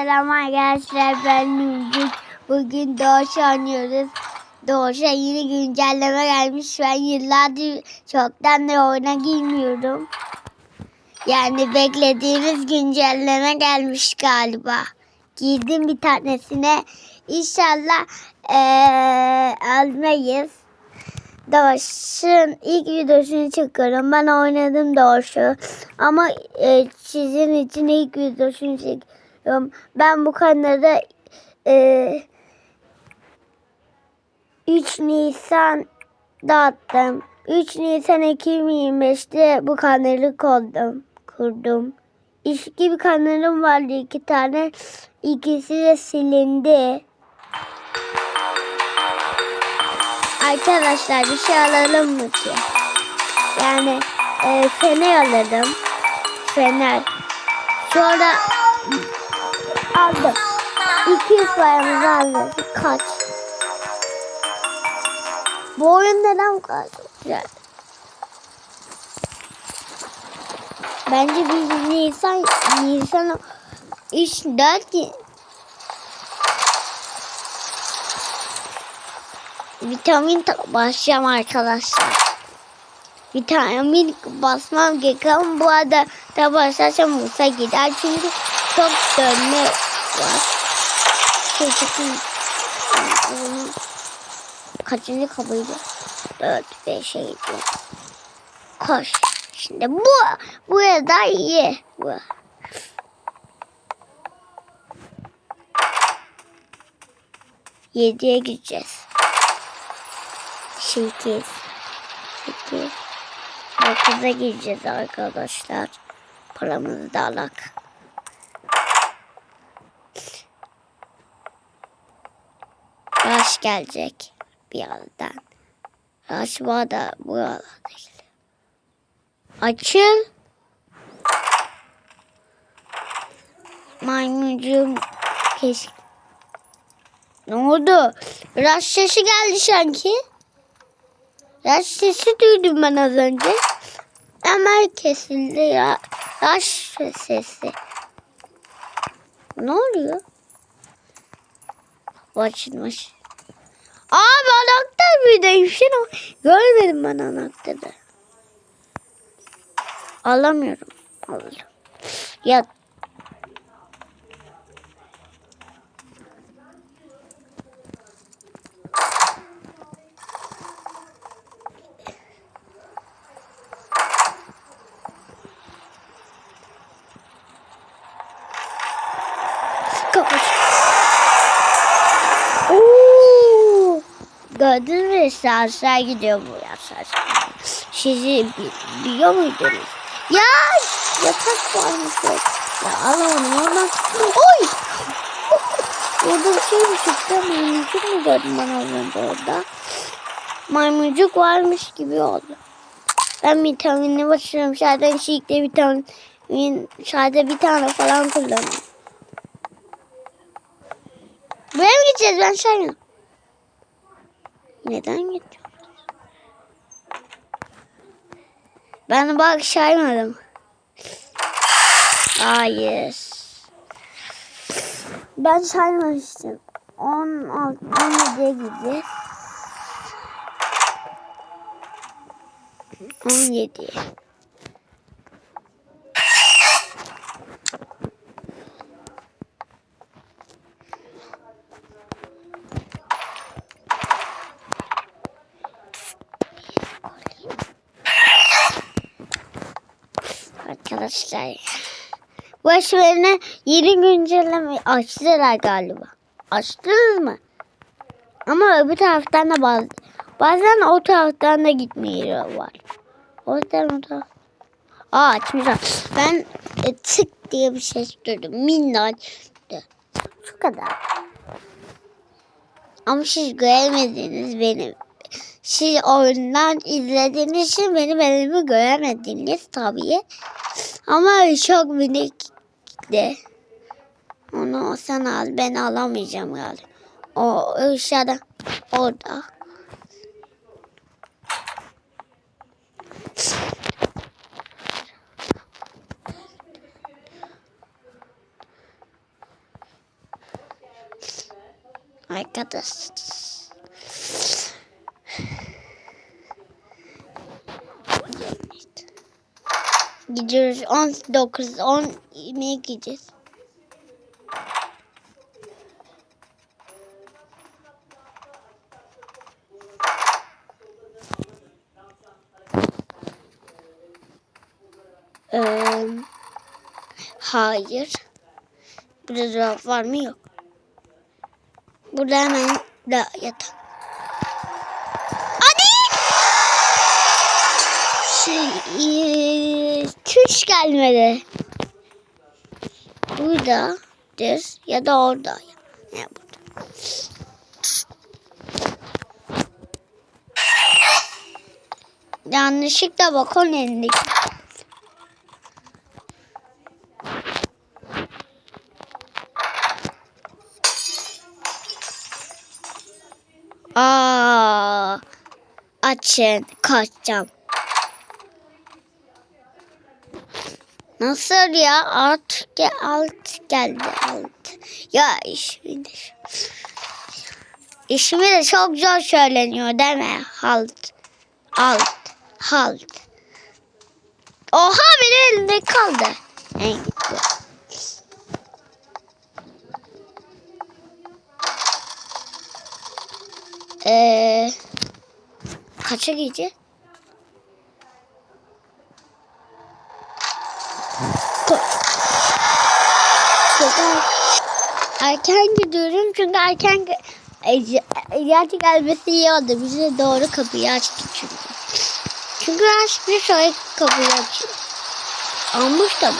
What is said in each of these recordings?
Selam arkadaşlar ben Nurgül. Bugün Doğuş'a oynuyoruz. Doğuş'a yeni güncelleme gelmiş. Ben yıllardır çoktan da oyuna girmiyorum. Yani beklediğimiz güncelleme gelmiş galiba. Girdim bir tanesine. İnşallah eee almayız. Doğuş'un ilk videosunu çekiyorum. Ben oynadım Doğuş'u. Ama e, sizin için ilk videosunu çekiyorum. Ben bu kanalda e, 3 Nisan dağıttım. 3 Nisan 2025'te bu kanalı kurdum. kurdum. İki bir kanalım vardı iki tane. İkisi de silindi. Arkadaşlar bir şey alalım mı ki? Yani e, fener alırım. Fener. Sonra aldım. 200 paramızı aldım. Kaç? Bu oyun neden bu kadar çok güzel? Bence bir Nisan Nisan 3 4 vitamin ta- basacağım arkadaşlar. Vitamin basmam gerekiyor bu arada da basarsam Musa gider çünkü çok dönme var. Çocukun kaçıncı kabıydı? 4 5'e gidiyor. Koş. Şimdi bu bu da iyi. Bu. Yediye gideceğiz. Sekiz. Sekiz. Dokuza gireceğiz arkadaşlar. Paramızı da alak. Yaş gelecek birazdan. Yaş bu da bu arada değil. Açıl. Maymuncuğum keşke. Ne oldu? Biraz sesi geldi sanki. Yaş sesi duydum ben az önce. Hemen kesildi ya. Yaş sesi. Ne oluyor? Bu açılmış. Abi anahtar buradaymış. Ya. Görmedim ben anahtarı. Alamıyorum. Alalım. Ya Kapat. Gördünüz mü işte gidiyor bu aşağı. Sizi bi- biliyor muydunuz? Ya yatak varmış. Ya Allah'ım oradan. Oy! Orada bir şey mi çıktı? Maymuncuk mu gördüm ben az önce orada? Maymuncuk varmış gibi oldu. Ben vitaminini başlıyorum. Zaten şiikte vitamin sadece bir tane falan kullanıyorum. Buraya mı gideceğiz ben saymıyorum. Neden gidiyoruz? Ben bak saymadım. Hayır. Ben saymamıştım. 16 17'ye gideceğiz. 17. Arkadaşlar. Başlarına yeni güncelleme açtılar galiba. Açtınız mı? Ama öbür taraftan da bazı, bazen o taraftan da gitmiyor var. O yüzden o taraf. Aa açmışlar. Ben e, tık diye bir ses duydum. Minnak. Şu kadar. Ama siz göremediniz benim. Siz oyundan izlediğiniz için benim elimi göremediniz tabii. Ama çok minik de. Onu sen al. Ben alamayacağım galiba. O aşağıda. Orada. Arkadaşlar. Gidiyoruz 19 10 20'ye gideceğiz. Ee, hayır. Burada cevap var mı? Yok. Burada hemen da yatak. Hadi! Şey, tuş gelmedi. Burada düz ya da orada. Ya burada. Yanlışlıkla bak onun elindeki. Aa, açın kaçacağım. Nasıl ya? Alt, gel, alt geldi alt. Ya ismi de, ismi de çok zor söyleniyor değil mi? Halt. Alt. Halt. Oha benim elimde kaldı. En gitti. Ee, kaça gideceğiz? Erken gidiyorum çünkü erken e, gerçi gelmesi iyi oldu. Bize doğru kapıyı açtı çünkü. Çünkü açmış sonra kapıyı açıyor. Almış da mı?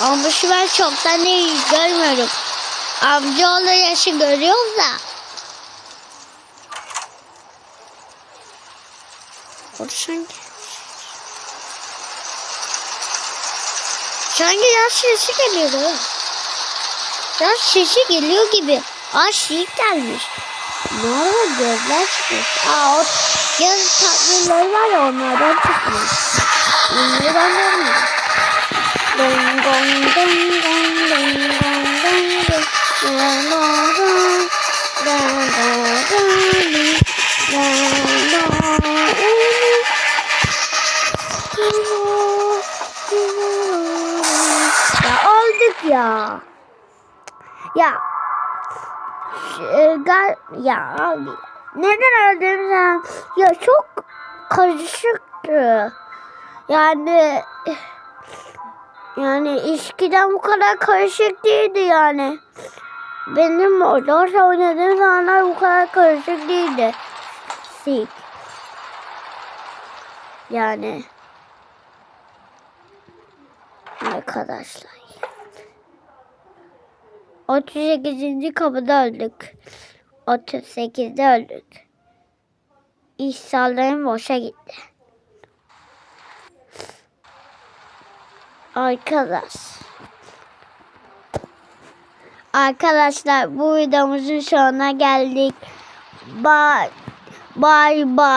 Almışı ben çoktan iyi görmüyorum. Amcaoğlu yaşı görüyoruz da. Konuşan Sanki yaz sesi geliyor ha. Yaz sesi geliyor gibi. Aa şiir gelmiş. Oldu gözler çıkmış. Aa o yaz tatlıları var ya onlardan çıkmış. Onları ben görmedim. Dong dong dong dong dong dong dong dong. La Ya. Şey, gal ya abi. Neden sen? Ya çok karışıktı. Yani yani eskiden bu kadar karışık değildi yani. Benim orada oynadığım zamanlar bu kadar karışık değildi. Sik. Yani arkadaşlar. 38. kapıda öldük. 38'de öldük. İhsallarım boşa gitti. Arkadaş. Arkadaşlar bu videomuzun sonuna geldik. Bye bye bye.